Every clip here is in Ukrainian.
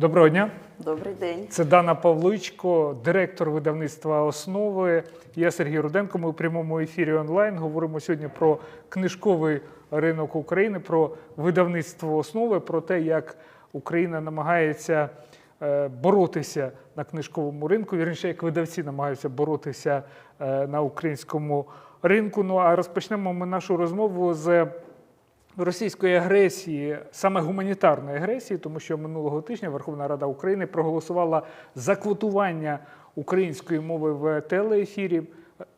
Доброго дня. Добрий день. Це Дана Павличко, директор видавництва основи. Я Сергій Руденко. Ми у прямому ефірі онлайн говоримо сьогодні про книжковий ринок України, про видавництво основи, про те, як Україна намагається е, боротися на книжковому ринку. Вірніше, як видавці намагаються боротися е, на українському ринку. Ну а розпочнемо ми нашу розмову з російської агресії, саме гуманітарної агресії, тому що минулого тижня Верховна Рада України проголосувала за квотування української мови в телеефірі.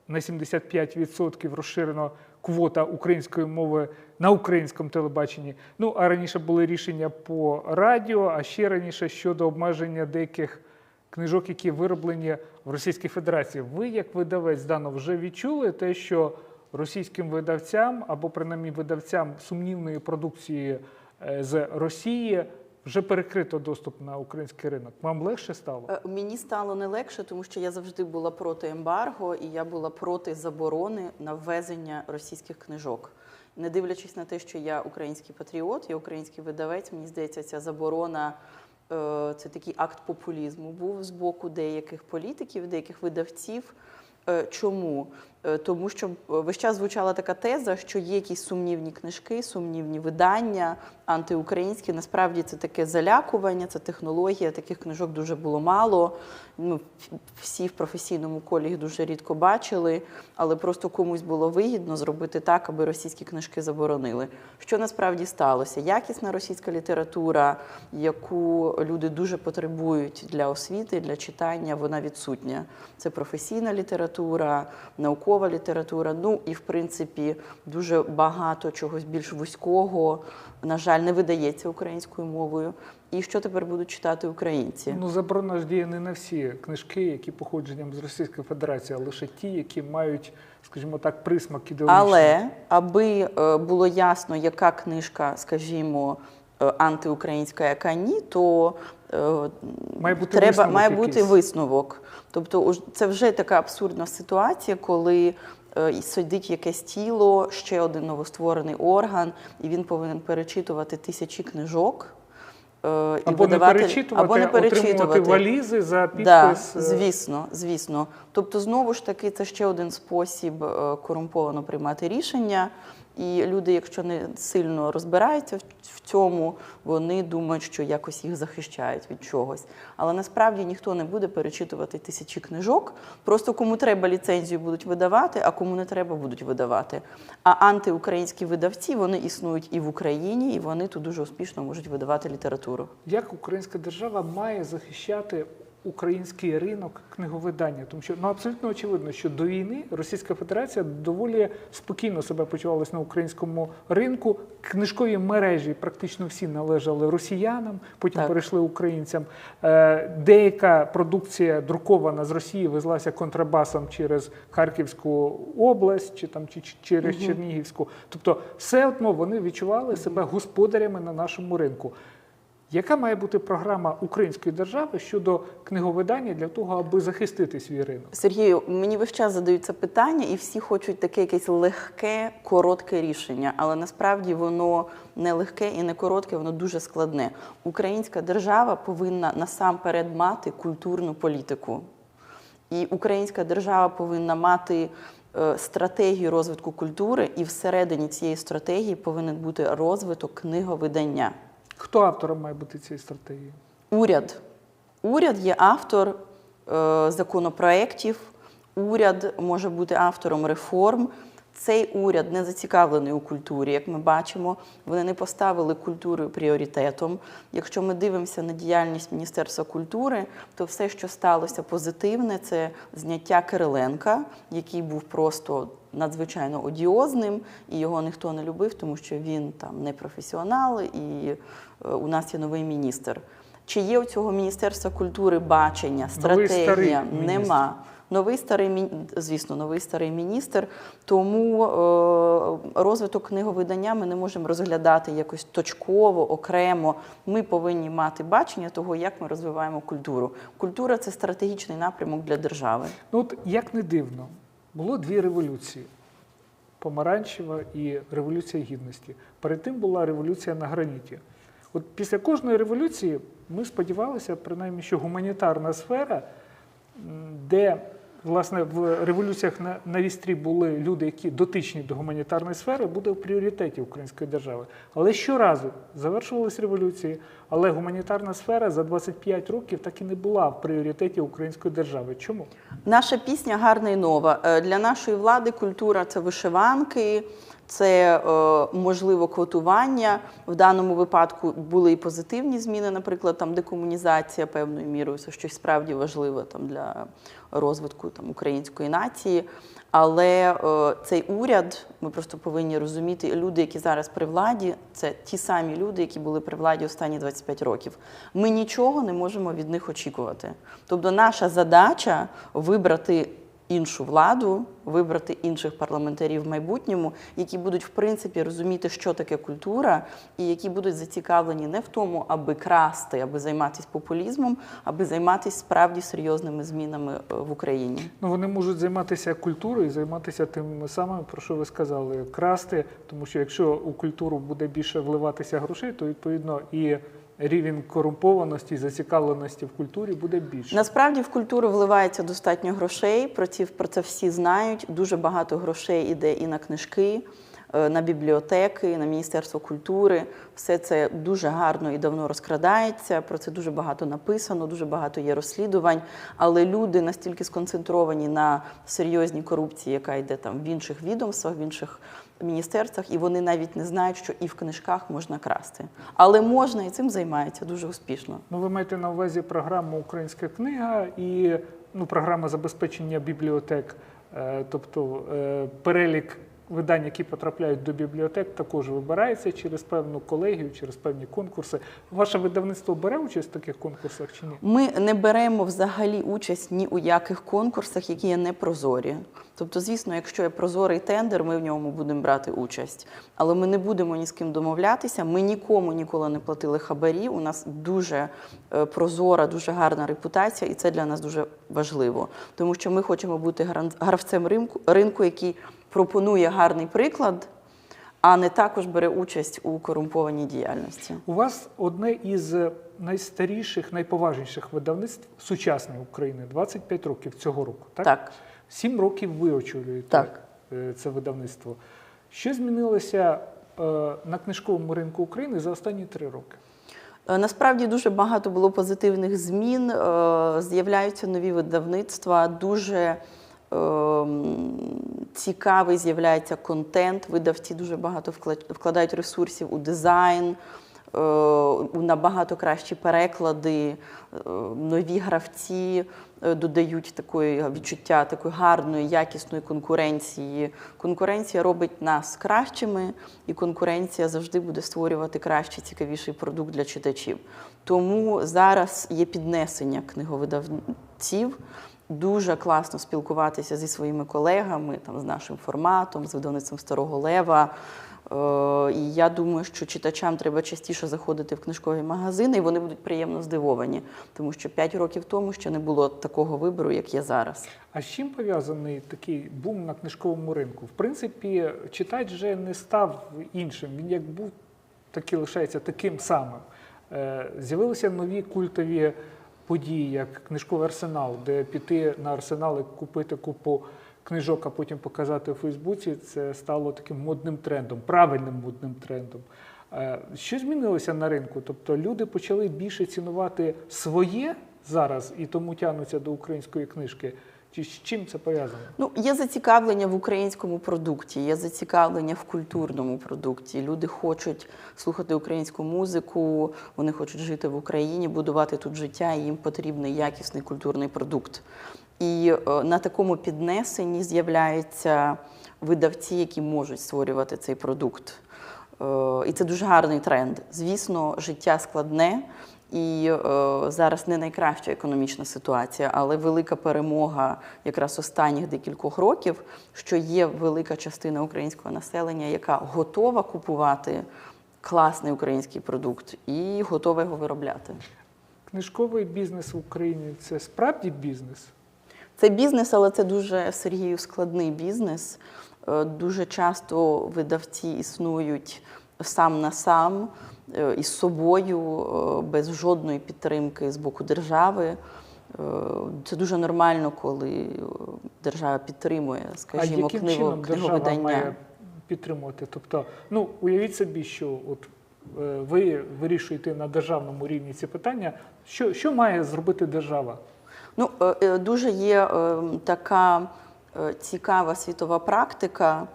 На 75% розширено квота української мови на українському телебаченні. Ну а раніше були рішення по радіо, а ще раніше щодо обмеження деяких книжок, які вироблені в Російській Федерації. Ви, як видавець, дано вже відчули те, що російським видавцям або принаймні видавцям сумнівної продукції е, з Росії вже перекрито доступ на український ринок. Вам легше стало? Е, Мені стало не легше, тому що я завжди була проти ембарго і я була проти заборони на ввезення російських книжок. Не дивлячись на те, що я український патріот, я український видавець, мені здається, ця заборона е, це такий акт популізму був з боку деяких політиків, деяких видавців. Чому? Е, Тому що е, весь час звучала така теза, що є якісь сумнівні книжки, сумнівні видання, антиукраїнські. Насправді це таке залякування, це технологія. Таких книжок дуже було мало. Ну, всі в професійному колі їх дуже рідко бачили, але просто комусь було вигідно зробити так, аби російські книжки заборонили. Що насправді сталося? Якісна російська література, яку люди дуже потребують для освіти, для читання, вона відсутня. Це професійна література, наукова література. Ну і в принципі дуже багато чогось більш вузького, на жаль, не видається українською мовою. І що тепер будуть читати українці? Ну, заборона ж діє не на всі книжки, які походженням з Російської Федерації, а лише ті, які мають, скажімо так, присмак ідеологічний. Але аби е, було ясно, яка книжка, скажімо, е, антиукраїнська, яка ні, то Має бути треба висновок має бути якийсь. висновок. Тобто, це вже така абсурдна ситуація, коли е, і сидить якесь тіло, ще один новостворений орган, і він повинен перечитувати тисячі книжок. е, І Або не перечитувати, або не перечитувати. валізи за підпис. Да, е, звісно, звісно. Тобто, знову ж таки, це ще один спосіб е, корумповано приймати рішення. І люди, якщо не сильно розбираються в- цьому, вони думають, що якось їх захищають від чогось. Але насправді ніхто не буде перечитувати тисячі книжок. Просто кому треба ліцензію будуть видавати, а кому не треба будуть видавати. А антиукраїнські видавці вони існують і в Україні, і вони тут дуже успішно можуть видавати літературу. Як українська держава має захищати український ринок книговидання? Тому що ну абсолютно очевидно, що до війни Російська Федерація доволі спокійно себе почувалася на українському ринку. Книжкові мережі практично всі належали росіянам, потім Так. перейшли українцям. Е, Деяка продукція друкована з Росії везлася контрабасом через Харківську область чи там чи чи- через Чернігівську. Тобто, все одно вони відчували себе господарями на нашому ринку. Яка має бути програма української держави щодо книговидання для того, аби захистити свій ринок? Сергію, мені весь час задають це питання, і всі хочуть таке якесь легке, коротке рішення. Але насправді воно не легке і не коротке, воно дуже складне. Українська держава повинна насамперед мати культурну політику. І українська держава повинна мати е, стратегію розвитку культури, і всередині цієї стратегії повинен бути розвиток книговидання. Хто автором має бути цієї стратегії? Уряд. Уряд є автор е, законопроєктів, уряд може бути автором реформ. Цей уряд не зацікавлений у культурі, як ми бачимо. Вони не поставили культуру пріоритетом. Якщо ми дивимося на діяльність Міністерства культури, то все, що сталося позитивне, це зняття Кириленка, який був просто надзвичайно одіозним, і його ніхто не любив, тому що він там не професіонал, і у нас є новий міністр. Чи є у цього Міністерства культури бачення, стратегія? міністр. Нема. Новий старий звісно, новий старий міністр. Тому е, розвиток книговидання ми не можемо розглядати якось точково, окремо. Ми повинні мати бачення того, як ми розвиваємо культуру. Культура це стратегічний напрямок для держави. Ну от як не дивно, було дві революції: помаранчева і революція гідності. Перед тим була революція на граніті. От після кожної революції ми сподівалися, принаймні, що гуманітарна сфера, де власне в революціях на, на вістрі були люди, які дотичні до гуманітарної сфери, буде в пріоритеті української держави. Але щоразу завершувалися революції, але гуманітарна сфера за 25 років так і не була в пріоритеті української держави. Чому? Наша пісня гарна і нова. Е, Для нашої влади культура це вишиванки, це е, можливо квотування. В даному випадку були і позитивні зміни, наприклад, там декомунізація певною мірою, це щось справді важливе там для розвитку там української нації. Але е, цей уряд, ми просто повинні розуміти, люди, які зараз при владі, це ті самі люди, які були при владі останні 25 років. Ми нічого не можемо від них очікувати. Тобто, наша задача вибрати іншу владу, вибрати інших парламентарів в майбутньому, які будуть в принципі розуміти, що таке культура, і які будуть зацікавлені не в тому, аби красти, аби займатися популізмом, аби займатися справді серйозними змінами е, в Україні. Ну, вони можуть займатися культурою займатися тим самим, про що ви сказали, красти, тому що якщо у культуру буде більше вливатися грошей, то відповідно і рівень корумпованості і зацікавленості в культурі буде більше. Насправді в культуру вливається достатньо грошей. Про ці про це всі знають. Дуже багато грошей іде і на книжки, на бібліотеки, на міністерство культури. Все це дуже гарно і давно розкрадається. Про це дуже багато написано, дуже багато є розслідувань. Але люди настільки сконцентровані на серйозній корупції, яка йде там в інших відомствах, в інших міністерствах, і вони навіть не знають, що і в книжках можна красти. Але можна і цим займаються дуже успішно. Ну, ви маєте на увазі програму Українська книга і ну, програма забезпечення бібліотек, Е, тобто е, перелік видань, які потрапляють до бібліотек, також вибирається через певну колегію, через певні конкурси. Ваше видавництво бере участь в таких конкурсах чи ні? Ми не беремо взагалі участь ні у яких конкурсах, які є непрозорі. Тобто, звісно, якщо є прозорий тендер, ми в ньому будемо брати участь. Але ми не будемо ні з ким домовлятися. Ми нікому ніколи не платили хабарі. У нас дуже е, прозора, дуже гарна репутація, і це для нас дуже важливо. Тому що ми хочемо бути гравцем ринку, ринку, який пропонує гарний приклад, а не також бере участь у корумпованій діяльності. У вас одне із найстаріших, найповажніших видавництв сучасної України 25 років цього року. Так? Так. Сім років ви очолюєте Так. е, це видавництво. Що змінилося е, на книжковому ринку України за останні три роки? Е, Насправді дуже багато було позитивних змін. е, З'являються нові видавництва, дуже цікавий з'являється контент. Видавці дуже багато вкла- вкладають ресурсів у дизайн, е, набагато кращі переклади, е, нові гравці е, додають такої відчуття такої гарної, якісної конкуренції. Конкуренція робить нас кращими, і конкуренція завжди буде створювати кращий, цікавіший продукт для читачів. Тому зараз є піднесення книговидавців. Дуже класно спілкуватися зі своїми колегами, там, з нашим форматом, з видавництвом Старого Лева. Е, І я думаю, що читачам треба частіше заходити в книжкові магазини, і вони будуть приємно здивовані, тому що 5 років тому ще не було такого вибору, як є зараз. А з чим пов'язаний такий бум на книжковому ринку? В принципі, читач вже не став іншим. Він як був, так і лишається таким самим. Е, З'явилися нові культові події, як книжковий арсенал, де піти на арсенал і купити купу книжок, а потім показати у Фейсбуці. Це стало таким модним трендом, правильним модним трендом. Е, Що змінилося на ринку? Тобто люди почали більше цінувати своє зараз і тому тягнуться до української книжки. Чи з чим це пов'язано? Ну, є зацікавлення в українському продукті, є зацікавлення в культурному продукті. Люди хочуть слухати українську музику, вони хочуть жити в Україні, будувати тут життя, і їм потрібний якісний культурний продукт. І е, на такому піднесенні з'являються видавці, які можуть створювати цей продукт. Е, І це дуже гарний тренд. Звісно, життя складне, і е, зараз не найкраща економічна ситуація, але велика перемога якраз останніх декількох років, що є велика частина українського населення, яка готова купувати класний український продукт і готова його виробляти. Книжковий бізнес в Україні це справді бізнес. Це бізнес, але це дуже Сергію складний бізнес. Е, Дуже часто видавці існують сам на сам. Е, із собою е, без жодної підтримки з боку держави. Е, Це дуже нормально, коли держава підтримує, А скажімо, яким книго, чином держава книговидання. має підтримувати? Тобто, ну уявіть собі, що от ви вирішуєте на державному рівні ці питання. Що, що має зробити держава? Ну, дуже є е, така цікава світова практика,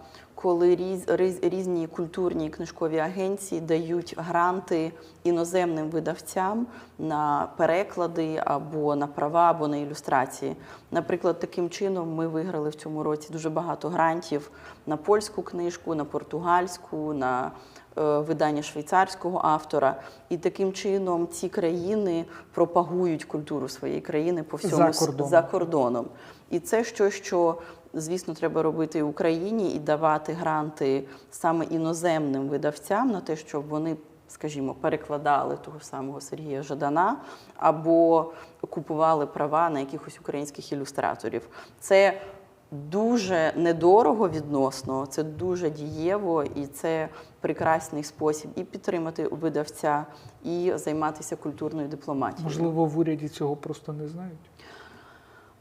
коли різ, різ- різні культурні книжкові агенції дають гранти іноземним видавцям на переклади або на права, або на ілюстрації. Наприклад, таким чином ми виграли в цьому році дуже багато грантів на польську книжку, на португальську, на е, видання швейцарського автора. І таким чином ці країни пропагують культуру своєї країни по всьому За кордоном. за кордоном. І це щось, що, звісно, треба робити і Україні і давати гранти саме іноземним видавцям на те, щоб вони. Скажімо, перекладали того самого Сергія Жадана або купували права на якихось українських ілюстраторів. Це дуже недорого відносно, це дуже дієво і це прекрасний спосіб і підтримати видавця, і займатися культурною дипломатією. Можливо, в уряді цього просто не знають.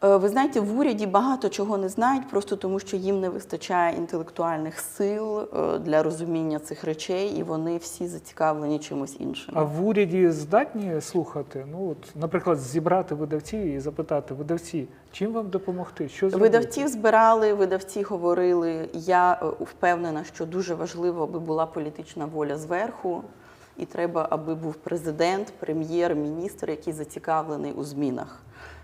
Е, Ви знаєте, в уряді багато чого не знають, просто тому що їм не вистачає інтелектуальних сил е, для розуміння цих речей, і вони всі зацікавлені чимось іншим. А в уряді здатні слухати? Ну от, наприклад, зібрати видавців і запитати видавці, чим вам допомогти? Що зробити? Видавців збирали, видавці говорили. Я е, впевнена, що дуже важливо, аби була політична воля зверху, і треба, аби був президент, прем'єр, міністр, який зацікавлений у змінах.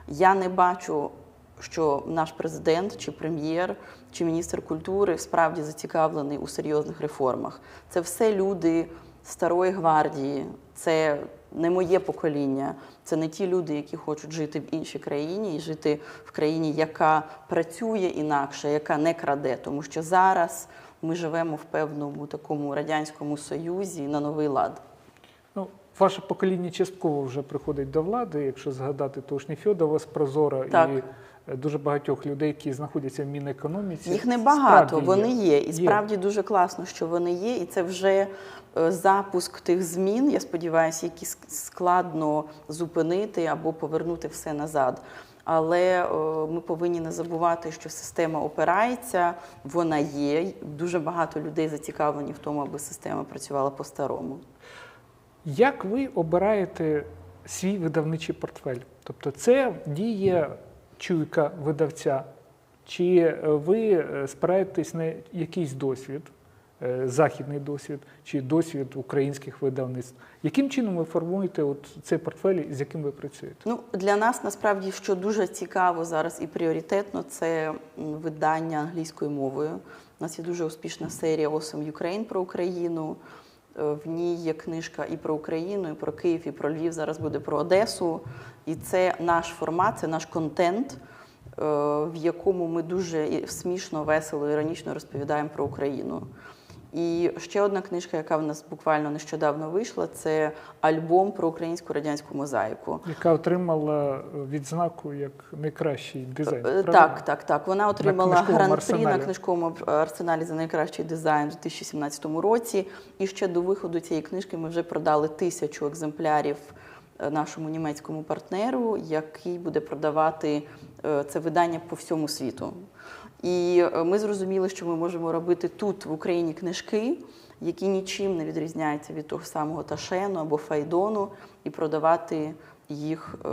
Я не бачу, що наш президент чи прем'єр чи міністр культури справді зацікавлений у серйозних реформах. Це все люди старої гвардії, це не моє покоління, це не ті люди, які хочуть жити в іншій країні і жити в країні, яка працює інакше, яка не краде. Тому що зараз ми живемо в певному такому радянському союзі на новий лад. Ваше покоління частково вже приходить до влади, якщо згадати того ж Нефьодова з Прозора Так. і е, дуже багатьох людей, які знаходяться в Мінекономіці. Їх небагато, вони є. І Є. справді дуже класно, що вони є. І це вже е, запуск тих змін, я сподіваюся, які складно зупинити або повернути все назад. Але е, ми повинні не забувати, що система опирається, вона є. Дуже багато людей зацікавлені в тому, аби система працювала по-старому. Як ви обираєте свій видавничий портфель? Тобто це діє чуйка видавця, чи е, ви е, спираєтесь на якийсь досвід, е, західний досвід, чи досвід українських видавництв? Яким чином ви формуєте от цей портфель, з яким ви працюєте? Ну, для нас насправді, що дуже цікаво зараз і пріоритетно, це видання англійською мовою. У нас є дуже успішна серія Awesome Ukraine про Україну. Е, В ній є книжка і про Україну, і про Київ, і про Львів. Зараз буде про Одесу. І це наш формат, це наш контент, е, в якому ми дуже смішно, весело, іронічно розповідаємо про Україну. І ще одна книжка, яка в нас буквально нещодавно вийшла, це альбом про українську радянську мозаїку. Яка отримала відзнаку як найкращий дизайн? Е, правильно? Так, так, так. Вона отримала гран-прі на книжковому арсеналі за найкращий дизайн у 2017 році. І ще до виходу цієї книжки ми вже продали тисячу екземплярів е, нашому німецькому партнеру, який буде продавати е, це видання по всьому світу. І е, ми зрозуміли, що ми можемо робити тут, в Україні, книжки, які нічим не відрізняються від того самого Ташену або Файдону, і продавати їх е,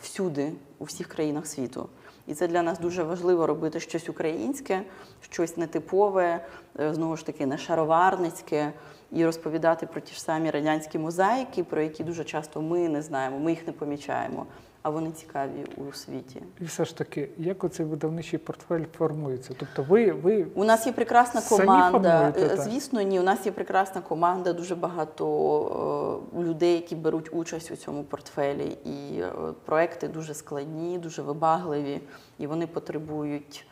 всюди, у всіх країнах світу. І це для нас дуже важливо робити щось українське, щось нетипове, е, знову ж таки, не шароварницьке, і розповідати про ті ж самі радянські мозаїки, про які дуже часто ми не знаємо, ми їх не помічаємо, а вони цікаві у світі. І все ж таки, як оцей видавничий портфель формується? Тобто ви, ви У нас є прекрасна команда. Е. Звісно, ні. У нас є прекрасна команда, дуже багато е, людей, які беруть участь у цьому портфелі. І е, проекти дуже складні, дуже вибагливі, і вони потребують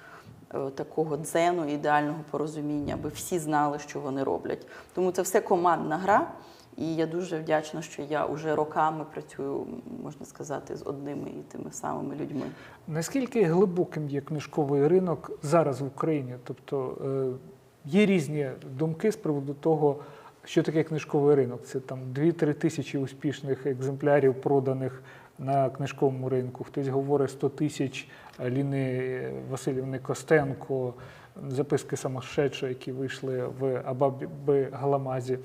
такого дзену, ідеального порозуміння, аби всі знали, що вони роблять. Тому це все командна гра. І я дуже вдячна, що я вже роками працюю, можна сказати, з одними і тими самими людьми. Наскільки глибоким є книжковий ринок зараз в Україні? Тобто е, є різні думки з приводу того, Що таке книжковий ринок? Це там 2-3 тисячі успішних екземплярів, проданих на книжковому ринку. Хтось говорить 100 тисяч Ліни Васильівни Костенко, записки самошедшої, які вийшли в Абабі Галамазі.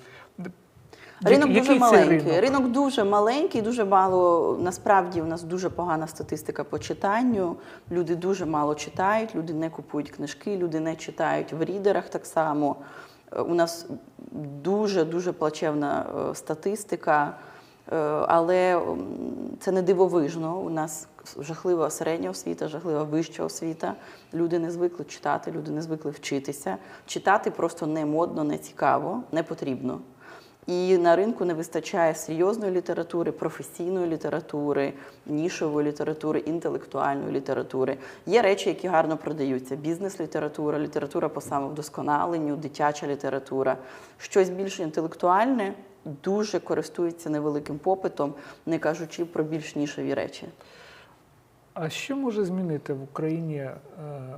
Ринок Який дуже маленький. ринок? Ринок дуже маленький, дуже мало. Насправді у нас дуже погана статистика по читанню. Люди дуже мало читають, люди не купують книжки, люди не читають в рідерах так само. Е, У нас дуже дуже плачевна е, статистика, е, але це не дивовижно. У нас жахлива середня освіта, жахлива вища освіта. Люди не звикли читати, люди не звикли вчитися. Читати просто не модно, не цікаво, не потрібно. І на ринку не вистачає серйозної літератури, професійної літератури, нішової літератури, інтелектуальної літератури. Є речі, які гарно продаються: бізнес-література, література по самовдосконаленню, дитяча література. Щось більш інтелектуальне дуже користується невеликим попитом, не кажучи про більш нішові речі. А що може змінити в Україні е,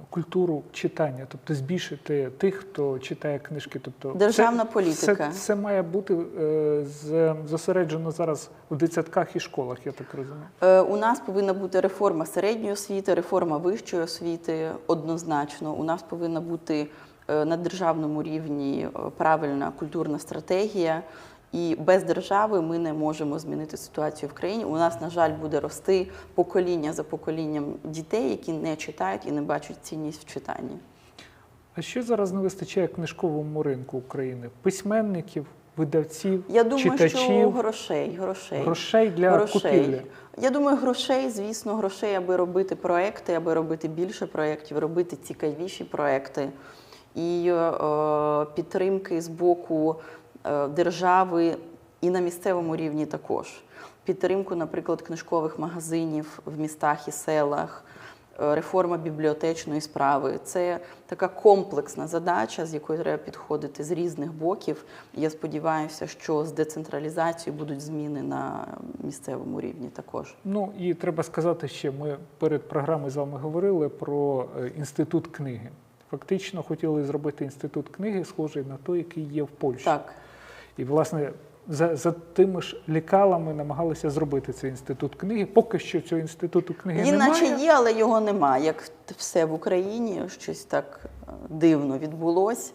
культуру читання, тобто збільшити тих, хто читає книжки? Тобто Державна це, політика. Це, це має бути е, зосереджено зараз в дитсадках і школах, я так розумію. Е, У нас повинна бути реформа середньої освіти, реформа вищої освіти однозначно. У нас повинна бути е, на державному рівні е, правильна культурна стратегія. І без держави ми не можемо змінити ситуацію в країні. У нас, на жаль, буде рости покоління за поколінням дітей, які не читають і не бачать цінність в читанні. А що зараз не вистачає книжковому ринку України? Письменників, видавців, Я думаю, що грошей, грошей. грошей для грошей. купівлі. Я думаю, грошей, звісно, грошей, аби робити проекти, аби робити більше проєктів, робити цікавіші проекти. І е, підтримки з боку держави і на місцевому рівні також. Підтримку, наприклад, книжкових магазинів в містах і селах, е, реформа бібліотечної справи. Це така комплексна задача, з якою треба підходити з різних боків. Я сподіваюся, що з децентралізацією будуть зміни на місцевому рівні також. Ну і треба сказати ще, ми перед програмою з вами говорили про е, інститут книги. Фактично хотіли зробити інститут книги, схожий на той, який є в Польщі. Так, І, власне, за, за тими ж лікалами намагалися зробити цей інститут книги. Поки що цього інституту книги він немає. наче є, але його немає. Як все в Україні, щось так е, дивно відбулось.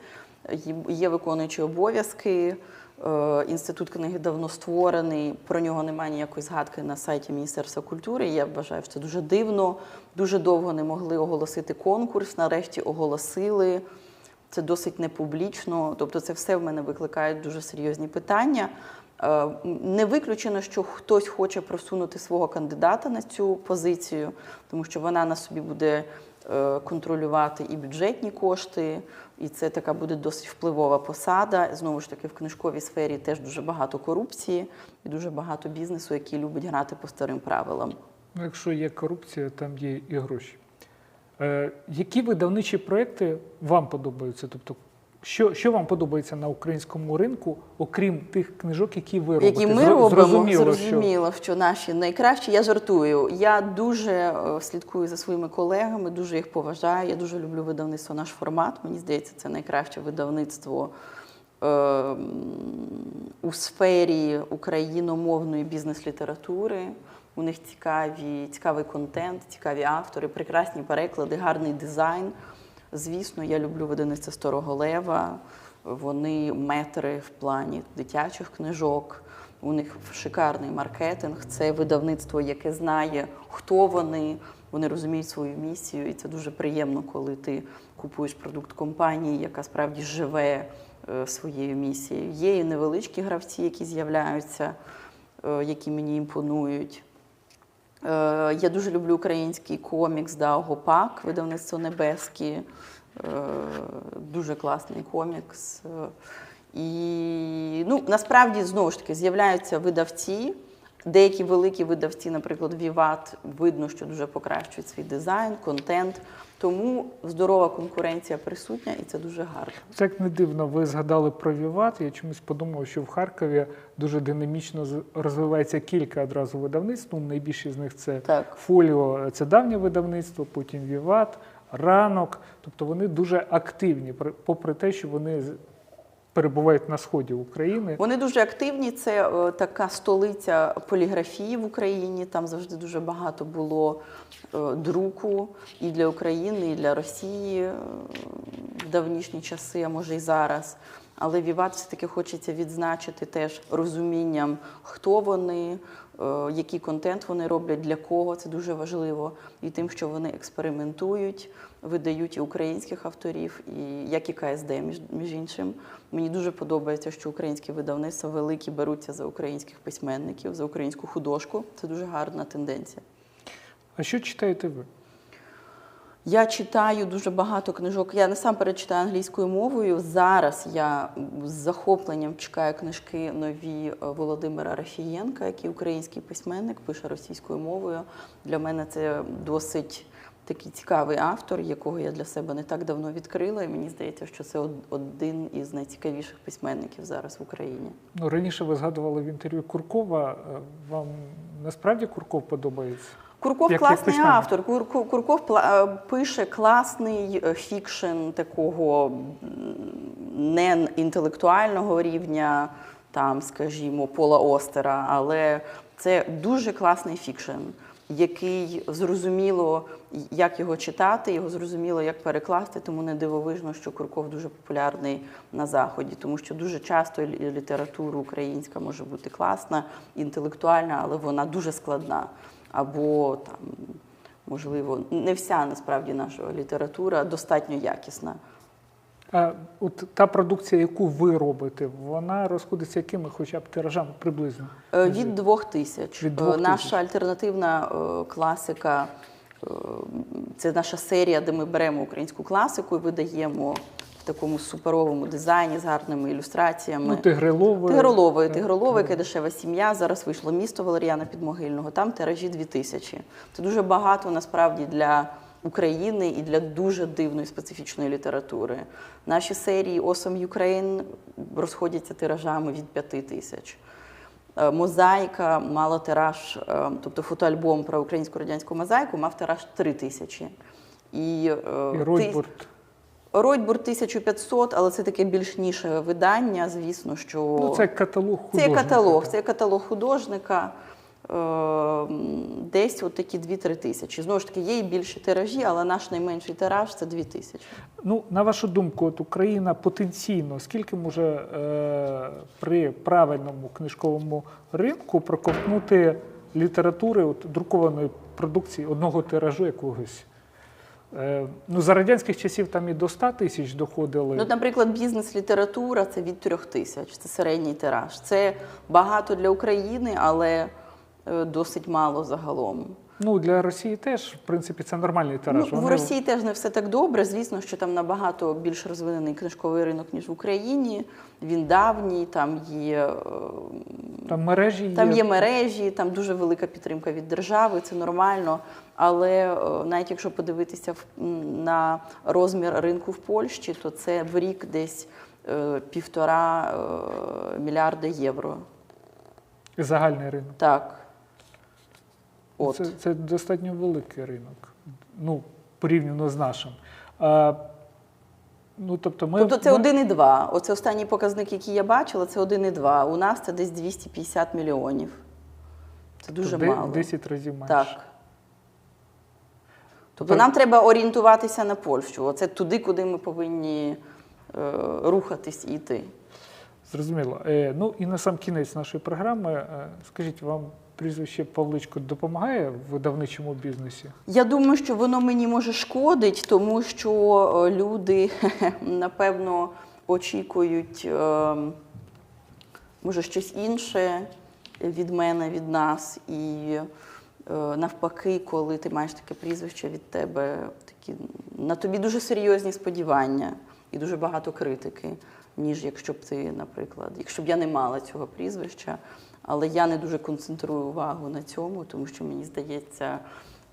Є- виконуючі обов'язки. е, Інститут книги давно створений. Про нього немає ніякої згадки на сайті Міністерства культури. Я вважаю, що це дуже дивно. Дуже довго не могли оголосити конкурс. Нарешті оголосили. Це досить непублічно. Тобто, це все в мене викликає дуже серйозні питання. Е, Не виключено, що хтось хоче просунути свого кандидата на цю позицію, тому що вона на собі буде е, контролювати і бюджетні кошти, і це така буде досить впливова посада. Знову ж таки, в книжковій сфері теж дуже багато корупції і дуже багато бізнесу, який любить грати по старим правилам. Ну, якщо є корупція, там є і гроші. Е, які видавничі проекти вам подобаються? Тобто, що, що вам подобається на українському ринку, окрім тих книжок, які ви робите? які ми робимо, зрозуміло, зрозуміло, що... наші найкращі. Я жартую. Я дуже е, слідкую за своїми колегами, дуже їх поважаю. Я дуже люблю видавництво наш формат. Мені здається, це найкраще видавництво е, у сфері україномовної бізнес-літератури. У них цікаві, цікавий контент, цікаві автори, прекрасні переклади, гарний дизайн. Звісно, я люблю видавництво Старого Лева. Вони метри в плані дитячих книжок. У них шикарний маркетинг. Це видавництво, яке знає, хто вони. Вони розуміють свою місію, і це дуже приємно, коли ти купуєш продукт компанії, яка справді живе е, своєю місією. Є і невеличкі гравці, які з'являються, е, які мені імпонують. Е, Я дуже люблю український комікс да, Гопак, видавництво Небескі. Е, Дуже класний комікс. Е, І ну, насправді знову ж таки з'являються видавці. Деякі великі видавці, наприклад, Віват, видно, що дуже покращують свій дизайн, контент. Тому здорова конкуренція присутня, і це дуже гарно. Це як не дивно, ви згадали про Віват. Я чомусь подумав, що в Харкові дуже динамічно розвивається кілька одразу видавництв. Ну, найбільші з них це Так. Фоліо, це давнє видавництво, потім Віват, ранок. Тобто вони дуже активні, попри те, що вони перебувають на сході України. Вони дуже активні. Це е, така столиця поліграфії в Україні. Там завжди дуже багато було е, друку і для України, і для Росії е, в давнішні часи, а може і зараз. Але Віват все-таки хочеться відзначити теж розумінням, хто вони, який контент вони роблять, для кого це дуже важливо, і тим, що вони експериментують, видають і українських авторів, і як і КСД, між, між іншим. Мені дуже подобається, що українські видавництва великі беруться за українських письменників, за українську художку. Це дуже гарна тенденція. А що читаєте ви? Я читаю дуже багато книжок. Я насамперед читаю англійською мовою. Зараз я з захопленням чекаю книжки нові е, Володимира Рафієнка, який український письменник, пише російською мовою. Для мене це досить такий цікавий автор, якого я для себе не так давно відкрила. І мені здається, що це один із найцікавіших письменників зараз в Україні. Ну, раніше ви згадували в інтерв'ю Куркова. Е, Вам насправді Курков подобається? Курков Як- як класний письменник. автор. Кур- Курков пла- е, пише класний е, фікшн такого не інтелектуального рівня, там, скажімо, Пола Остера, але це дуже класний фікшн, який зрозуміло, як його читати, його зрозуміло, як перекласти. Тому не дивовижно, що Курков дуже популярний на заході, тому що дуже часто література українська може бути класна, інтелектуальна, але вона дуже складна. Або там, можливо, не вся насправді наша література достатньо якісна. А от та продукція, яку ви робите, вона розходиться якими хоча б тиражами приблизно? Е, Від двох тисяч. Від двох Е, Наша тисяч. альтернативна е, класика це наша серія, де ми беремо українську класику і видаємо такому суперовому дизайні з гарними ілюстраціями. Ну, тигрилови. Тигролової, Так, тигроловий, яка дешева сім'я. Зараз вийшло місто Валеріана Підмогильного. Там тиражі 2000. Це дуже багато насправді для України і для дуже дивної специфічної літератури. Наші серії Awesome Ukraine розходяться тиражами від 5 тисяч. Е, Мозаїка мала тираж, е, тобто фотоальбом про українську радянську мозаїку мав тираж 3 тисячі. І, е, І Ройбурт. Ройдбург 1500, але це таке більш ніше видання, звісно, що Ну, це каталог це каталог, це каталог художника. Е, Десь от такі 2-3 тисячі. Знову ж таки, є і більші тиражі, але наш найменший тираж це 2 тисячі. Ну, на вашу думку, от Україна потенційно скільки може е, при правильному книжковому ринку проковтнути літератури, от, друкованої продукції одного тиражу якогось? Е, ну, за радянських часів там і до 100 тисяч доходили. Ну, наприклад, бізнес-література це від 3 тисяч, це середній тираж. Це багато для України, але е, досить мало загалом. Ну, для Росії теж, в принципі, це нормальний тираж. Ну, в Росії теж не все так добре. Звісно, що там набагато більш розвинений книжковий ринок, ніж в Україні. Він давній, там є, е, Там мережі там є мережі, там дуже велика підтримка від держави, це нормально. Але е, навіть якщо подивитися на розмір ринку в Польщі, то це в рік десь е, півтора мільярда євро. загальний ринок. Так. От. Це, це достатньо великий ринок. Ну, порівняно з нашим. А, ну, тобто ми, Тобто це ми- 1,2. Оце останній показник, який я бачила, це 1,2. У нас це десь 250 мільйонів. Це дуже де- мало. 10 разів менше. Так. Тобто нам треба орієнтуватися на Польщу. Оце туди, куди ми повинні е, рухатись і йти. Зрозуміло. Е, ну і на сам кінець нашої програми, е, скажіть, вам прізвище Павличко допомагає в видавничому бізнесі? Я думаю, що воно мені може шкодить, тому що е, люди, напевно, очікують е, може щось інше від мене, від нас. І е, навпаки, коли ти маєш таке прізвище від тебе, такі на тобі дуже серйозні сподівання і дуже багато критики, ніж якщо б ти, наприклад, якщо б я не мала цього прізвища. Але я не дуже концентрую увагу на цьому, тому що мені здається,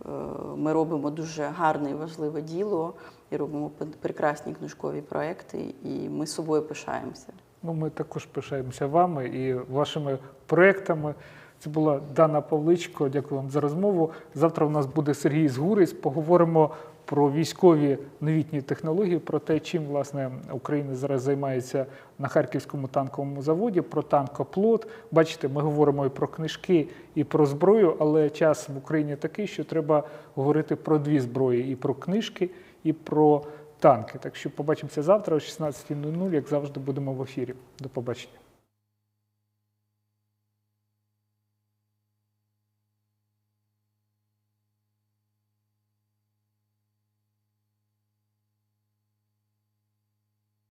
е, ми робимо дуже гарне і важливе діло і робимо прекрасні книжкові проекти, і ми собою пишаємося. Ну, ми також пишаємося вами і вашими проектами. Це була Дана Павличко. Дякую вам за розмову. Завтра у нас буде Сергій Згурець. Поговоримо про військові новітні технології, про те, чим власне Україна зараз займається на харківському танковому заводі, про танкоплот. Бачите, ми говоримо і про книжки, і про зброю, але час в Україні такий, що треба говорити про дві зброї: і про книжки, і про танки. Так що побачимося завтра о 16.00, як завжди, будемо в ефірі. До побачення.